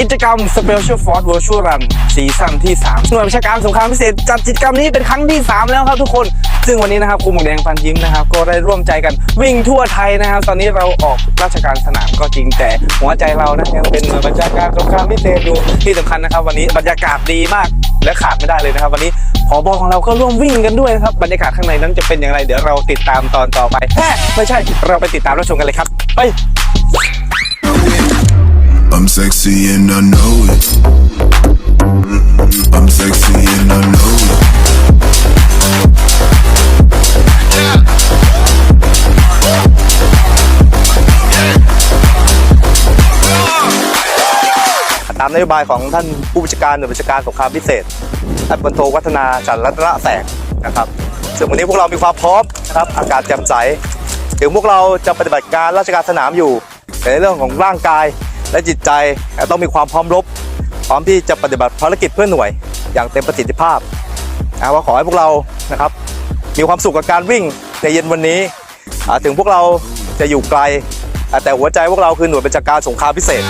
กิจกรรม Special Force Virtual Run ซีซั่นที่ 3 หน่วยประชาการสงครามพิเศษ จัดกิจกรรมนี้เป็นครั้งที่ 3 แล้วครับทุกคน ซึ่งวันนี้นะครับครูหมูแดงพันยิ้มนะครับ ก็ได้ร่วมใจกันวิ่งทั่วไทยนะครับ ตอนนี้เราออกราชการสนามก็จริงแต่หัวใจเรานะยังเป็นหน่วยประชาการสงครามพิเศษอยู่ที่สำคัญนะครับ วันนี้บรรยากาศดีมากและขาดไม่ได้เลยนะครับ วันนี้ผอบอของเราก็ร่วมวิ่งกันด้วยนะครับบรรยากาศข้างในนั้นจะเป็นอย่างไรเดี๋ยวเราติดตามตอนต่อไปแฮ่ไม่ใช่เราไปติดตามรับชมกันเลยครับไป I'm sexy and I know it. I'm sexy and I know it. ตามนโยบายของท่านผู้บัญชาการหน่วยบัญชาการสงครามพิเศษท่านพลโทวัฒนาจันทร์รัตนแสงนะครับซึ่งวันนี้พวกเรามีความพร้อมนะครับอากาศแจ่มใส ถึงพวกเราจะปฏิบัติการราชการสนามอยู่ แต่ในเรื่องของร่างกาย และจิตใจต้องมีความพร้อมรบ พร้อมที่จะปฏิบัติภารกิจเพื่อหน่วย อย่างเต็มประสิทธิภาพนะว่าขอให้พวกเรานะครับมีความสุขกับการวิ่งในเย็นวันนี้ ถึงพวกเราจะอยู่ไกล แต่หัวใจพวกเราคือหน่วยบัญชาการสงครามพิเศษ